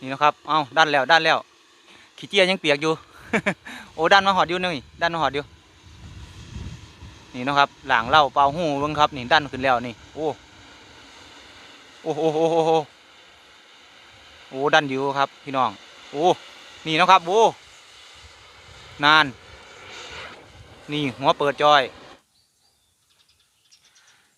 นี่นะครับ เอาด้านแล้วด้านแล้ว ขี้เจียยังเปียกอยู่ โอ้ด้านมาหอดอยู่นี่ด้านมาหอดอยู่ นี่นะครับหลังเล่าเปล่าหูเบิ่งครับ นี่ด้านขึ้นแล้วนี่ โอ้ โอ้โหโอ้โหโอ้โหโอ้ด้านอยู่ครับ พี่น้อง โอ้ นี่นะครับ โอ้ นาน นี่หัวเปิดจอย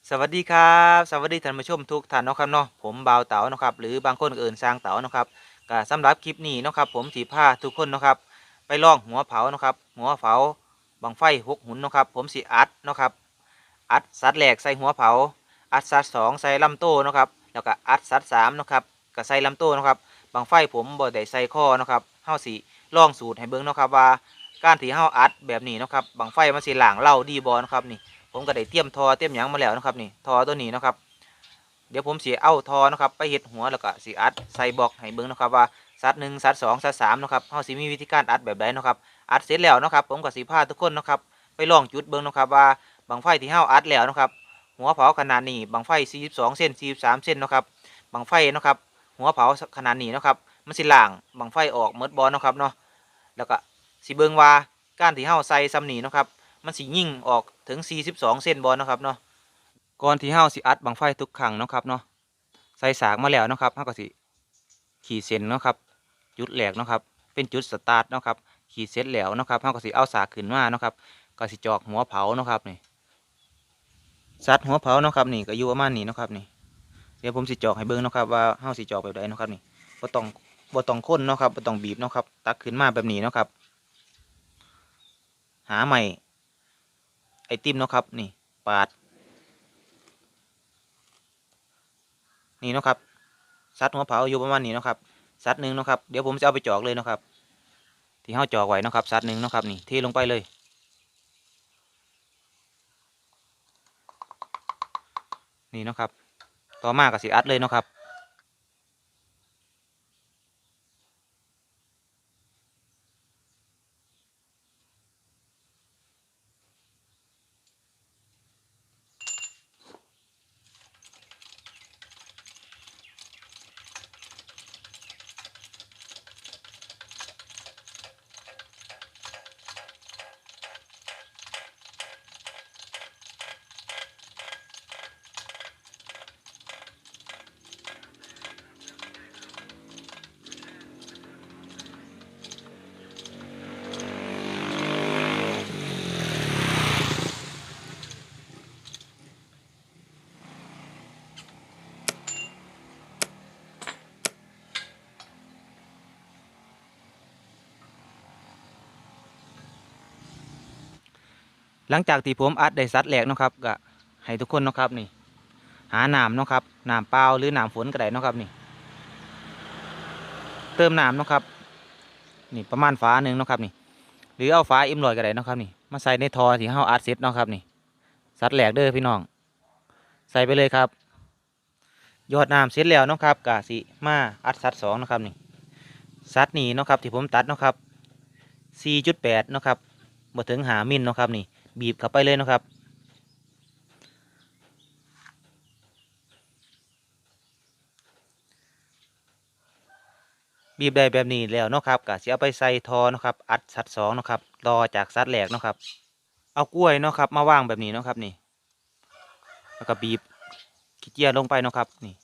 สวัสดีครับ สวัสดีท่านผู้ชมทุกท่านนะครับเนาะผมบ่าวเต๋านะครับหรือบางคนก็เอื่นสร้างเต๋านะครับ ก็สำหรับคลิปนี้เนาะครับผมสีผ้าทุกคนเนาะครับไปล่องหัวเผาเนาะครับหัวเผาบังไฟหกหุนเนาะครับผมสีอัดเนาะครับอัดสัดแหลกใส่หัวเผา อัดสัดสองใส่ลำโต้เนาะครับแล้วก็อัดสัดสามเนาะครับก็ใส่ลำโต้เนาะครับบังไฟผมบ่ได้ใส่ข้อเนาะครับเฮาสีล่องสูตรให้เบิ่งเนาะครับว่าการที่เฮาอัดแบบนี้นะครับบังไฟมันสิหลางเล่าดีบ่เนะครับนี่ผมก็ได้เตรียมทอเตรียมหยังมาแล้วนะครับนี่ทอตัวนี้นะครับ เดี๋ยวผมเสียเอาทอนะครับไปเห็ดหัวแล้วก็สีอัดใส่บอกให้เบิ้งนะครับว่าซัดหนึ่งซัดสองซัดสามนะครับเฮาสิมีวิธีการอัดแบบใดนะครับอัดเสร็จแล้วนะครับ ผมกับสีผ้าทุกคนนะครับไปลองจุดเบิ้งนะครับว่าบังไฟที่เฮาอัดแล้วนะครับหัวเผาขนาดนี้บังไฟ 42 เส้น 43 เส้นนะครับบังไฟนะครับหัวเผาขนาดนี้นะครับมันสิล่างบังไฟออกเมดบอลนะครับเนาะแล้วก็สิเบิ้งว่าก้ารที่เฮาใส่ซ้ำนีนะครับมันสิยิ่งออกถึง 42 เส้นบอลนะครับเนาะ ก่อนที่เฮาสิอัดบังไฟทุกครั้งเนาะครับเนาะใส่สากมาแล้วเนาะครับเฮาก็สิขีดเส้นเนาะครับ จุดแหลกเนาะครับ เป็นจุดสตาร์ทเนาะครับ ขีดเสร็จแล้วเนาะครับเฮาก็สิเอาสากขึ้นมาเนาะครับ ก็สิจอกหัวเผาเนาะครับนี่ซัดหัวเผาเนาะครับนี่ก็อยู่ประมาณนี้เนาะครับนี่ เดี๋ยวผมสิจอกให้เบิ่งเนาะครับว่าเฮาสิจอกแบบใดเนาะครับนี่บ่ต้องบ่ต้องค้นเนาะครับบ่ต้องบีบเนาะครับ ตักขึ้นมาแบบนี้เนาะครับ หาใหม่ไอติมเนาะครับ นี่ ปาด นี่นะครับซัดหัวเผาอยู่ประมาณนี้นะครับซัดหนึ่งนะครับเดี๋ยวผมจะเอาไปจอกเลยนะครับ ที่ห้าจอกไว้นะครับซัดหนึ่งนะครับนี่เทลงไปเลย นี่นะครับ ต่อมากับสีอัดเลยนะครับ หลังจากที่ผมอัดได้ซัดแหลกนะครับก็ให้ทุกคนนะครับนี่ หาน้ำนะครับน้ำเปล่าหรือน้ำฝนก็ได้นะครับนี่ เติมน้ำนะครับนี่ประมาณฝาหนึ่งนะครับนี่ หรือเอาฝาอิ่มลอยก็ได้นะครับนี่มาใส่ในทอที่เฮาอัดเสร็จนะครับนี่ซัดแหลกเด้อพี่น้อง ใส่ไปเลยครับ ยอดน้ำเสร็จแล้วนะครับกะสิมาอัดซัดสองนะครับนี่ซัดนี่นะครับที่ผมตัดนะครับ4.8นะครับบ่ถึงหามิลเนะครับนี่ บีบเข้าไปเลยนะครับ บีบได้แบบนี้แล้วนะครับก็สิเอาไปใส่ทอนะครับ อัดสัดสองนะครับรอจากสัดแหลกนะครับ เอากล้วยนะครับ มาว่างแบบนี้นะครับนี่ แล้วก็บีบขี้เกียจลงไปนะครับนี่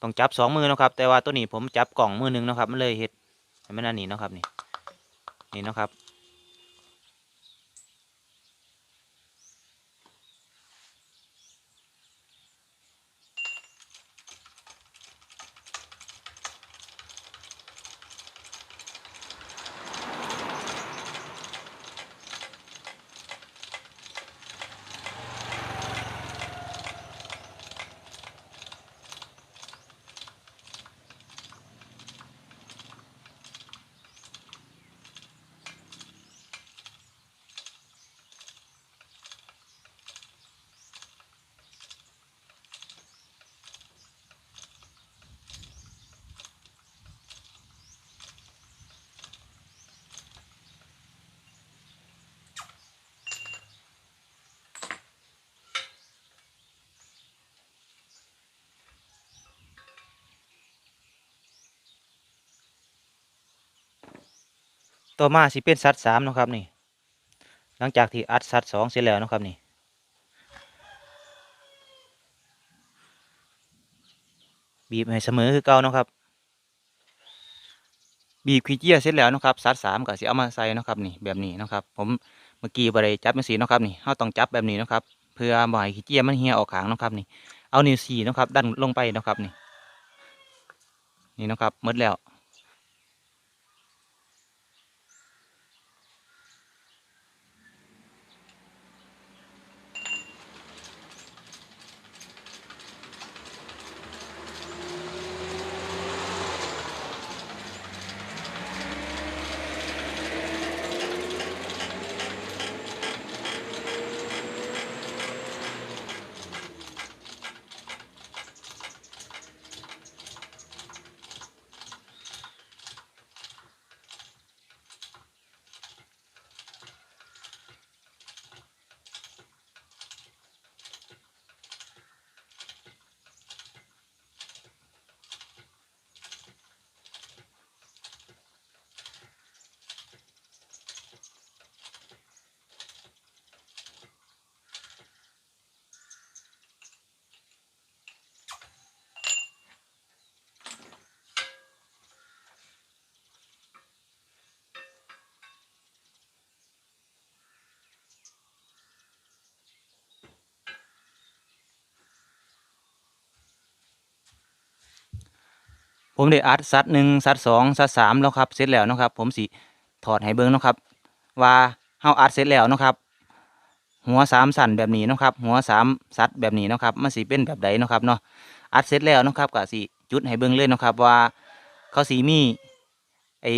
ต้องจับสองมือนะครับ แต่ว่าตัวนี้ผมจับกล่องมือหนึ่งนะครับมันเลยเห็ดให้มันอันนี้เนะครับนี่นี่นะครับ ต่อมาสิเป็นซัดสามนะครับนี่ หลังจากที่อัดซัดสองเสร็จแล้วนะครับนี่บีบให้เสมอคือเก่านะครับ บีบขี้เกียเสร็จแล้วนะครับซัดสามก็สิเอามาใส่นะครับนี่แบบนี้นะครับ ผมเมื่อกี้บริจับมันสีนะครับนี่เราต้องจับแบบนี้นะครับ เพื่อบ่ให้ขี้เกียมันเหี่ยออกขางนะครับนี่ เอานิ้วสี่นะครับ ดันลงไปนะครับนี่ นี่นะครับมดแล้ว ผมได้อัดซัดหนึ่งซัดสองซัดสามแล้วครับเสร็จแล้วนะครับ ผมสิถอดให้เบิ้งนะครับ ว่าเฮาอัดเสร็จแล้วนะครับ หัวสามสั่นแบบนี้นะครับ หัวสามซัดแบบนี้นะครับมันสิเป็นแบบใดนะครับเนาะอัดเสร็จแล้วนะครับก็สิจุดให้เบิ่งเลยเนะครับ ว่าเขาสีมีไอ้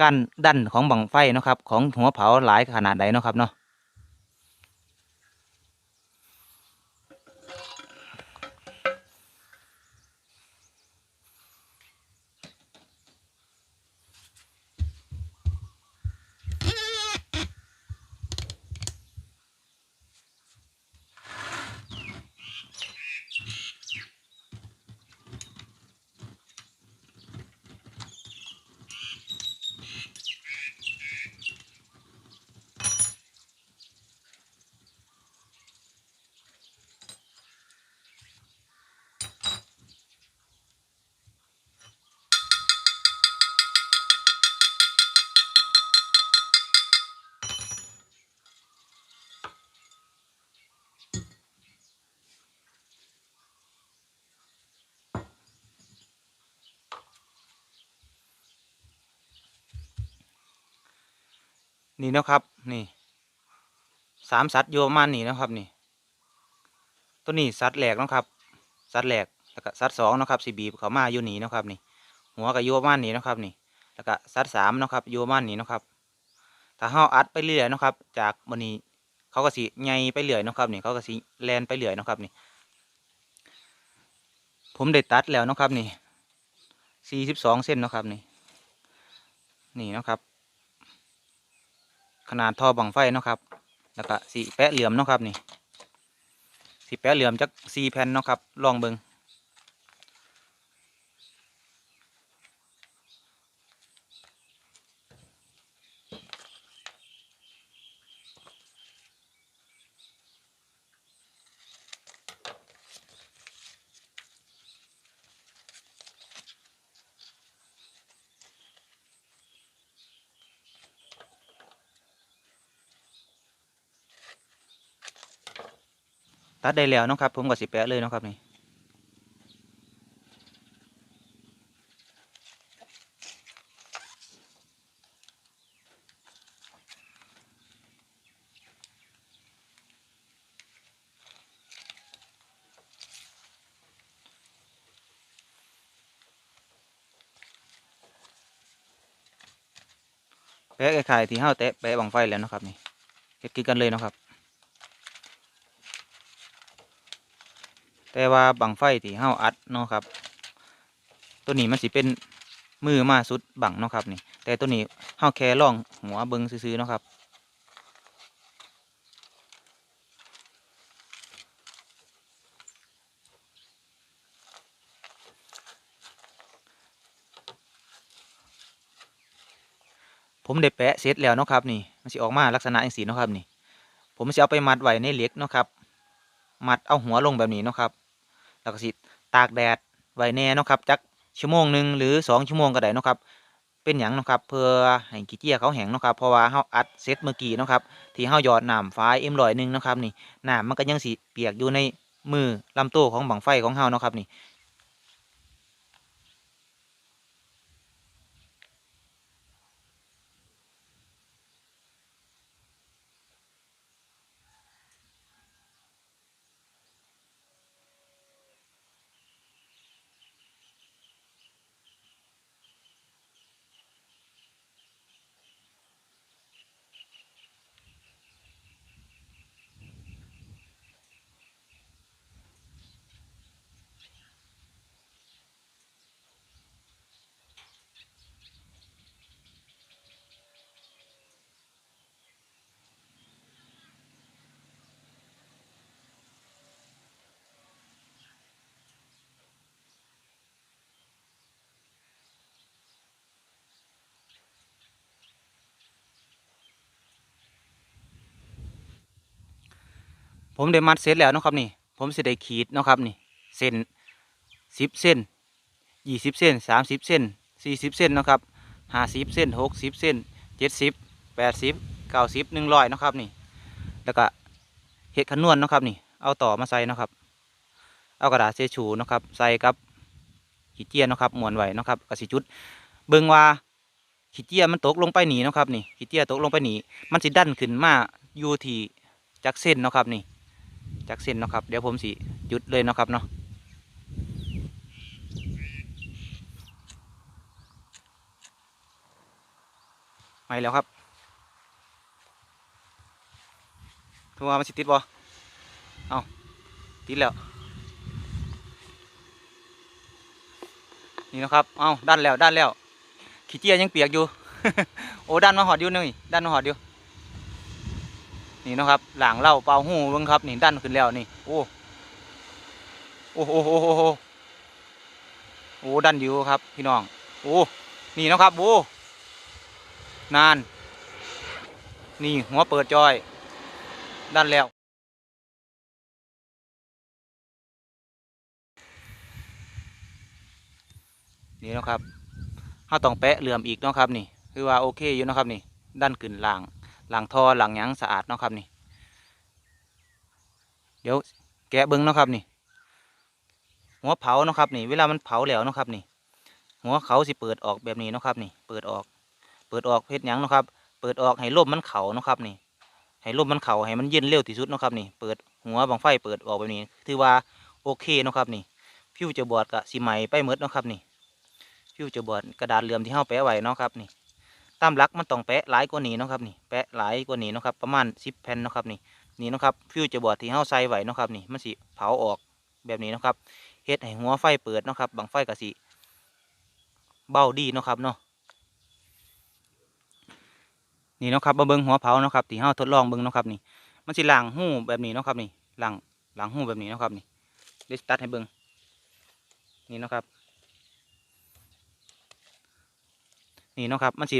ก้านดันของบังไฟนะครับ ของหัวเผาหลายขนาดใดนะครับเนาะ นี่นะครับนี่สามสัตว์โยมันนี่นะครับนี่ ตัวนี้สัตว์แหลกนะครับสัตว์แหลกแล้วก็สัตว์สองนะครับสีบีบเขามาอยู่นี่นะครับนี่ หัวกับโยมันนี่นะครับนี่ แล้วก็สัตว์สามนะครับโยมันนี่นะครับถ้าเฮาอัดไปเรื่อยนะครับ จากบนนี้เขาก็สิใหญ่ไปเรื่อยนะครับนี่เขาก็สิแลนไปเรื่อยนะครับนี่ผมได้ตัดแล้วนะครับนี่สี่สิบสองเส้นนะครับนี่ นี่นะครับ ขนาดท่อบังไฟเนาะครับ แล้วก็สีแปะเหลี่ยมเนาะครับนี่สีแปะเหลี่ยมจากสีแผ่นเนาะครับ ลองเบิง ตัดได้แล้วนะครับ ผมก็สิแปะเลยนะครับนี่แปะไข่ที่เฮาแตะแปะบังไฟแล้วนะครับนี่เฮ็ดคือกันเลยนะครับ แต่ว่าบังไฟที่เฮาอัดเนาะครับ ตัวนี้มันสิเป็นมือมาสุดบังเนาะครับนี่ แต่ตัวนี้เฮาแค่ล่องหัวเบิงซื่อๆเนาะครับผผมได้แปะเสร็จแล้วเนาะครับนี่มันสิออกมาลักษณะอย่างสีเนาะครับนี่ ผมจะเอาไปมัดไว้ในเหล็กเนาะครับ มัดเอาหัวลงแบบนี้เนาะครับ แล้วก็สิตากแดดไว้แน่เนาะครับจักชั่วโมงหนึ่งหรือสองชั่วโมงก็ได้เนาะครับ เป็นอย่างเนาะครับเพื่อให้กีเจียเขาแห้งเนาะครับเพราะว่าเฮาอัดเซตเมื่อกี้เนาะครับที่เฮาหยอดน้ำฟ้าเอ็มลอยหนึ่งเนาะครับนี่น้ำมันก็ยังสิเปียกอยู่ในมือลำโต้ของบังไฟของเฮาเนาะครับนี่ ผมได้มัดเสร็จแล้วนะครับนี่ ผมสิได้ขีดนะครับนี่เส้นสิบเส้นยี่สิบเส้นสามสิบเส้นสี่สิบเส้นนะครับห้าสิบเส้นหกสิบเส้นเจ็ดสิบแปดสิบเก้าสิบหนึ่งร้อยนะครับนี่ แล้วก็เห็ดขนวนนะครับนี่ เอาต่อมาใส่นะครับ เอากระดาษเชชูนะครับ ใส่กับขีดเจียนะครับมวนไว้นะครับกระสิจุด เบิ่งว่าขีดเจียมันตกลงไปหนีนะครับนี่ขีดเจียตกลงไปหนีมันสิดันขึ้นมาอยู่ที่จักเส้นนะครับนี่ จากเส้นเนาะครับ เดี๋ยวผมสิหยุดเลยเนาะครับเนาะไม่แล้วครับทัวามันสิติดบ่เอาติดแล้ว นี่นะครับ เอาด้านแล้วด้านแล้ว ขี้เจียยังเปียกอยู่ โอ้ด้านมาหอดอยู่นี่ด้านมาหอดอยู่ นี่นะครับหลังเล่าเปล่าหูเบิ่งครับนี่ดันขึ้นแล้วนี่โอ้โอ้โหโอ้โหโอ้โหโอ้ดันอยู่ครับ พี่น้องโอ้นี่นะครับโอ้นาน นี่หัวเปิดจอย ดันแล้วนี่นะครับเราต้องแปะเหลื่อมอีกนะครับนี่ คือว่าโอเคอยู่นะครับนี่ ดันขึ้นหลัง หลังท่อหลังยังสะอาดเนาะครับนี่ เดี๋ยวแกะเบิ้งเนาะครับนี่ หัวเผาเนาะครับนี่ เวลามันเผาแล้วเนาะครับนี่ หัวเขาสิเปิดออกแบบนี้เนาะครับนี่ เปิดออก เปิดออกเพชรยังเนาะครับ เปิดออกให้ลมมันเข่าเนาะครับนี่ ให้ลมมันเข่าให้มันเย็นเร็วที่สุดเนาะครับนี่ เปิดหัวบังไฟเปิดออกแบบนี้ ถือว่าโอเคเนาะครับนี่ฟิวจะบอดกับสีไหมไปเมดเนาะครับนี่ฟิวจะบอดกระดาษเหลื่อมที่เฮาแปะไว้เนาะครับนี่ ตามหลักมันต้องแปะหลายกว่านี้นะครับนี่แปะหลายกว่านี้นะครับประมาณสิบแผ่นนะครับนี่นี่นะครับฟิวจะบอร์ดที่เฮาใส่ไว้นะครับนี่มันสิเผาออกแบบนี้นะครับเฮ็ดให้หัวไฟเปิดนะครับบังไฟกะสิเบาดีนะครับเนาะนี่นะครับมาเบิ่งหัวเผานะครับที่เฮาทดลองเบิ่งนะครับนี่มันสิล้างหูแบบนี้นะครับนี่ล้างล้างหูแบบนี้นะครับนี่เดี๋ยวสิตัดให้เบิ่งนี่นะครับนี่นะครับมันสิ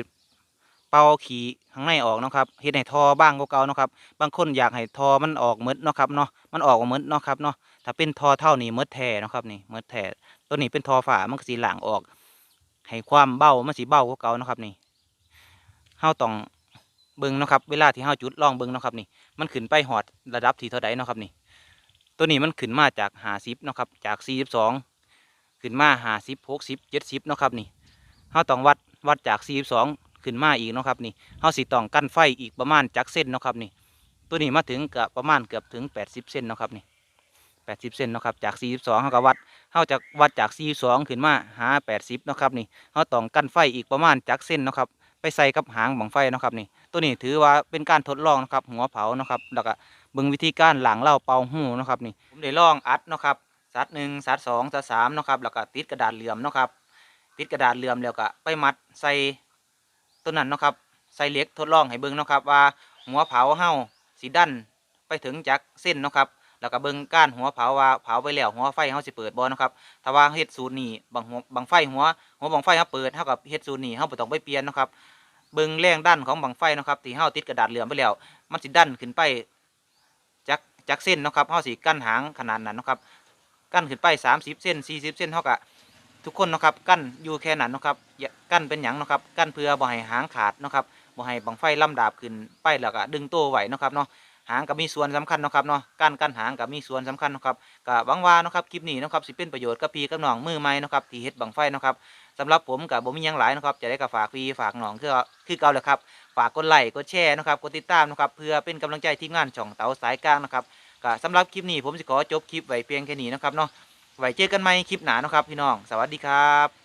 เป่าขี้ข้างในออกนะครับเฮ็ดให้ทอบ้างกว่าเก่านะครับ บางคนอยากให้ทอมันออกหมดเนาะครับเนาะมันออกมาหมดเนาะครับเนาะถ้าเป็นทอเท่านี้หมดแท้นะครับนี่หมดแท้ตัวนี้เป็นทอฝามันก็สิหลางออก ให้ความเบามันสิเบากว่าเก่านะครับนี่เฮาต้องเบิ่งนะครับ เวลาที่เฮาจุดลองเบิ่งนะครับนี่ มันขึ้นไปหอดระดับที่เท่าใดเนาะครับนี่ ตัวนี้มันขึ้นมาจาก50เนะครับ จาก42ขึ้นมา50 60 70เจ็ดซิปนะครับนี่เฮาต้องวัดวัดจาก42 ขึ้นมาอีกเนาะครับนี่เฮาสิต้องกั้นไฟอีกประมาณจักเส้นเนาะครับนี่ตัวนี้มาถึงกับประมาณเกือบถึง 80 เส้นเนาะครับนี่80 เส้นเนาะครับจาก 42เฮาก็วัดเฮาจะวัดจาก 42 ขึ้นมาหา 80เนาะครับนี่เฮาต้องกั้นไฟอีกประมาณจักเส้นเนาะครับไปใส่กับหางบังไฟเนาะครับนี่ตัวนี้ถือว่าเป็นการทดลองนะครับหัวเผาเนาะครับแล้วก็เบิ่งวิธีการหลังเล่าเป่าหูเนาะครับนี่ผมได้ลองอัดเนาะครับสัดหนึ่งสัดสองสัดสามเนาะครับแล้วก็ติดกระดาษเหลื่อมเนาะครับติดกระดาษเหลื่อมแล้วก็ไปมัดใส่ ตัวนั้นเนาะครับใส่เล็กทดลองให้เบิ่งเนาะครับว่าหัวเผาเฮาสีดันไปถึงจักเส้นเนาะครับแล้วก็เบิ่งก้านหัวเผาว่าเผาไปแล้วหัวไฟเฮาสิเปิดบ่เนาะครับถ้าว่าเฮ็ดสูตรนี้บางหัวบางไฟหัวหัวบางไฟเฮาเปิดเท่ากับเฮ็ดสูตรนี้เฮาบ่ต้องไปเปลี่ยนเนาะครับเบิ่งแรงดันของบังไฟเนาะครับที่เฮาติดกระดาษเหลืองไปแล้ว มันสิดันขึ้นไปจากจากเส้นเนาะครับเฮาสิกั้นหางขนาดนั้นเนาะครับกั้นขึ้นไป 30 เส้น40 เส้นเฮาก็ ทุกคนนะครับกั้นอยู่แค่นั้นนะครับกั้นเป็นหยังนะครับกั้นเพื่อบ่ให้หางขาดนะครับบ่ให้บังไฟล่ำดาบขึ้นไปแล้วก็ดึงตัวไว้นะครับเนาะหางก็มีส่วนสำคัญนะครับเนาะการกั้นหางก็มีส่วนสำคัญนะครับก็หวังว่านะครับคลิปนี้นะครับสิเป็นประโยชน์กับพี่กับน้องมือใหม่นะครับที่เฮ็ดบังไฟนะครับสำหรับผมกับผมมียังหลายนะครับจะได้กับฝากพี่ฝากน้องคือคือเก่าเลยครับฝากกดไลค์กดแชร์นะครับกดติดตามนะครับเพื่อเป็นกำลังใจทีมงานช่องเต๋าสายกลางนะครับก็สำหรับคลิปนี้ผมจะขอจบคลิปไว้เพียงแค่นี้นะครับเนาะ ไว้เจอกันใหม่คลิปหน้านะครับพี่น้อง สวัสดีครับ